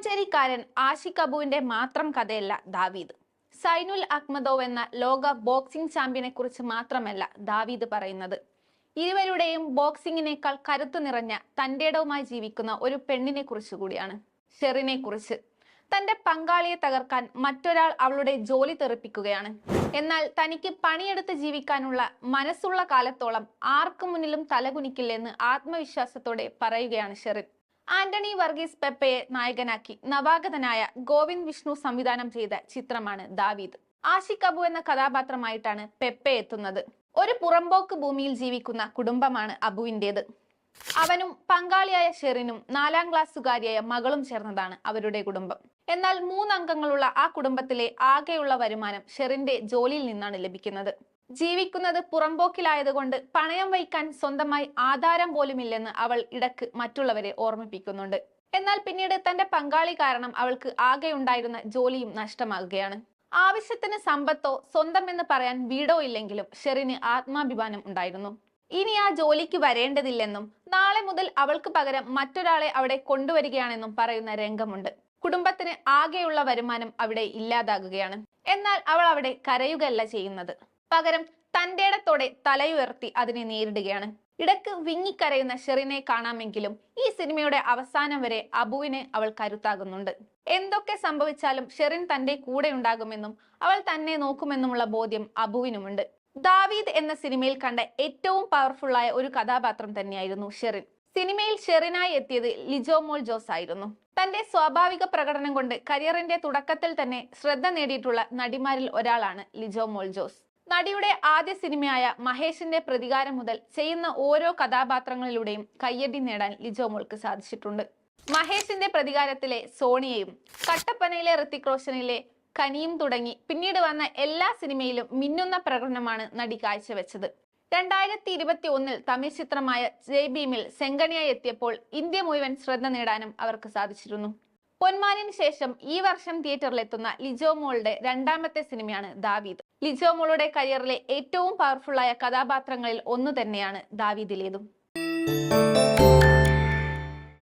മട്ടാഞ്ചേരിക്കാരൻ ആഷിഖ് അബുവിന്റെ മാത്രം കഥയല്ല ദാവീദ്. സൈനുൽ അഹ്മദോവ് എന്ന ലോക ബോക്സിംഗ് ചാമ്പ്യനെ കുറിച്ച് മാത്രമല്ല ദാവീദ് പറയുന്നത്. ഇരുവരുടെയും ബോക്സിങ്ങിനേക്കാൾ കരുത്ത് നിറഞ്ഞ തന്റേടവുമായി ജീവിക്കുന്ന ഒരു പെണ്ണിനെ കുറിച്ച് കൂടിയാണ് ഷെറിനെ കുറിച്ച് തന്റെ പങ്കാളിയെ തകർക്കാൻ മറ്റൊരാൾ അവളുടെ ജോലി തെറിപ്പിക്കുകയാണ്. എന്നാൽ തനിക്ക് പണിയെടുത്ത് ജീവിക്കാനുള്ള മനസ്സുള്ള കാലത്തോളം ആർക്കു മുന്നിലും തലകുനിക്കില്ലെന്ന് ആത്മവിശ്വാസത്തോടെ പറയുകയാണ് ഷെറിൻ. ആന്റണി വർഗീസ് പെപ്പയെ നായകനാക്കി നവാഗതനായ ഗോവിന്ദ് വിഷ്ണു സംവിധാനം ചെയ്ത ചിത്രമാണ് ദാവീദ്. ആഷിഖ് അബു എന്ന കഥാപാത്രമായിട്ടാണ് പെപ്പെ എത്തുന്നത്. ഒരു പുറമ്പോക്ക് ഭൂമിയിൽ ജീവിക്കുന്ന കുടുംബമാണ് അബുവിന്റെത്. അവനും പങ്കാളിയായ ഷെറിനും നാലാം ക്ലാസ്സുകാരിയായ മകളും ചേർന്നതാണ് അവരുടെ കുടുംബം. എന്നാൽ മൂന്നംഗങ്ങളുള്ള ആ കുടുംബത്തിലെ ആകെയുള്ള വരുമാനം ഷെറിന്റെ ജോലിയിൽ നിന്നാണ് ലഭിക്കുന്നത്. ജീവിക്കുന്നത് പുറമ്പോക്കിലായതുകൊണ്ട് പണയം വയ്ക്കാൻ സ്വന്തമായി ആധാരം പോലുമില്ലെന്ന് അവൾ ഇടയ്ക്ക് മറ്റുള്ളവരെ ഓർമ്മിപ്പിക്കുന്നുണ്ട്. എന്നാൽ പിന്നീട് തന്റെ പങ്കാളി കാരണം അവൾക്ക് ആകെ ഉണ്ടായിരുന്ന ജോലിയും നഷ്ടമാകുകയാണ്. ആവശ്യത്തിന് സമ്പത്തോ സ്വന്തം എന്ന് പറയാൻ വീടോ ഇല്ലെങ്കിലും ഷെറിന് ആത്മാഭിമാനം ഉണ്ടായിരുന്നു. ഇനി ആ ജോലിക്ക് വരേണ്ടതില്ലെന്നും നാളെ മുതൽ അവൾക്ക് പകരം മറ്റൊരാളെ അവിടെ കൊണ്ടുവരികയാണെന്നും പറയുന്ന രംഗമുണ്ട്. കുടുംബത്തിന് ആകെയുള്ള വരുമാനം അവിടെ ഇല്ലാതാകുകയാണ്. എന്നാൽ അവൾ അവിടെ കരയുകയല്ല ചെയ്യുന്നത്. പകരം തന്റേടത്തോടെ തലയുയർത്തി അതിനെ നേരിടുകയാണ്. ഇടയ്ക്ക് വിങ്ങിക്കരയുന്ന ഷെറിനെ കാണാമെങ്കിലും ഈ സിനിമയുടെ അവസാനം വരെ അബുവിന് അവൾ കരുത്താകുന്നുണ്ട്. എന്തൊക്കെ സംഭവിച്ചാലും ഷെറിൻ തന്റെ കൂടെ ഉണ്ടാകുമെന്നും അവൾ തന്നെ നോക്കുമെന്നുമുള്ള ബോധ്യം അബുവിനുമുണ്ട്. ദാവീദ് എന്ന സിനിമയിൽ കണ്ട ഏറ്റവും പവർഫുള്ളായ ഒരു കഥാപാത്രം തന്നെയായിരുന്നു ഷെറിൻ. സിനിമയിൽ ഷെറിനായി എത്തിയത് ലിജോ മോൾ ജോസ് ആയിരുന്നു തന്റെ സ്വാഭാവിക പ്രകടനം കൊണ്ട് കരിയറിന്റെ തുടക്കത്തിൽ തന്നെ ശ്രദ്ധ നേടിയിട്ടുള്ള നടിമാരിൽ ഒരാളാണ് ലിജോ മോൾ ജോസ്. നടിയുടെ ആദ്യ സിനിമയായ മഹേഷിന്റെ പ്രതികാരം മുതൽ ചെയ്യുന്ന ഓരോ കഥാപാത്രങ്ങളിലൂടെയും കയ്യടി നേടാൻ ലിജോ മോൾക്ക് സാധിച്ചിട്ടുണ്ട്. മഹേഷിന്റെ പ്രതികാരത്തിലെ സോണിയയും കട്ടപ്പനയിലെ ഋത്തിക് റോഷനിലെ കനിയും തുടങ്ങി പിന്നീട് വന്ന എല്ലാ സിനിമയിലും മിന്നുന്ന പ്രകടനമാണ് നടി കാഴ്ചവെച്ചത്. രണ്ടായിരത്തി ഇരുപത്തി ഒന്നിൽ തമിഴ് ചിത്രമായ ജയ് ഭീമിൽ സെങ്കണിയായി എത്തിയപ്പോൾ ഇന്ത്യ മുഴുവൻ ശ്രദ്ധ നേടാനും അവർക്ക് സാധിച്ചിരുന്നു. പൊന്മാനിന് ശേഷം ഈ വർഷം തിയേറ്ററിലെത്തുന്ന ലിജോ മോളുടെ രണ്ടാമത്തെ സിനിമയാണ് ദാവീദ്. ലിജോ മോളുടെ കരിയറിലെ ഏറ്റവും പവർഫുള്ളായ കഥാപാത്രങ്ങളിൽ ഒന്നു തന്നെയാണ് ദാവീദിലേതും.